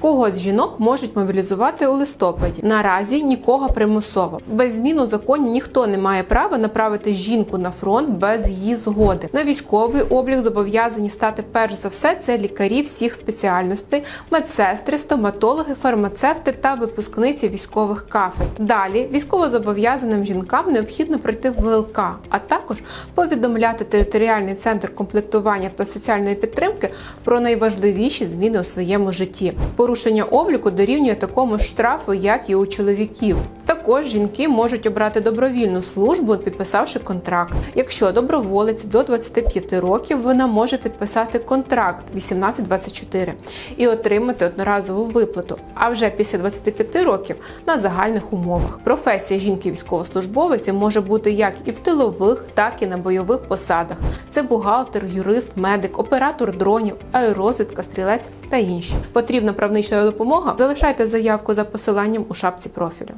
Кого з жінок можуть мобілізувати у листопаді? Наразі нікого примусово. Без змін у законі ніхто не має права направити жінку на фронт без її згоди. На військовий облік зобов'язані стати перш за все це лікарі всіх спеціальностей, медсестри, стоматологи, фармацевти та випускниці військових кафедр. Далі військовозобов'язаним жінкам необхідно пройти ВЛК, а також повідомляти територіальний центр комплектування та соціальної підтримки про найважливіші зміни у своєму житті. Порушення обліку дорівнює такому штрафу, як і у чоловіків. Також жінки можуть обрати добровільну службу, підписавши контракт. Якщо доброволець до 25 років, вона може підписати контракт 18-24 і отримати одноразову виплату. А вже після 25 років на загальних умовах. Професія жінки військовослужбовиці може бути як і в тилових, так і на бойових посадах. Це бухгалтер, юрист, медик, оператор дронів, аеророзвідка, стрілець та інші. Потрібна правнична допомога? Залишайте заявку за посиланням у шапці профілю.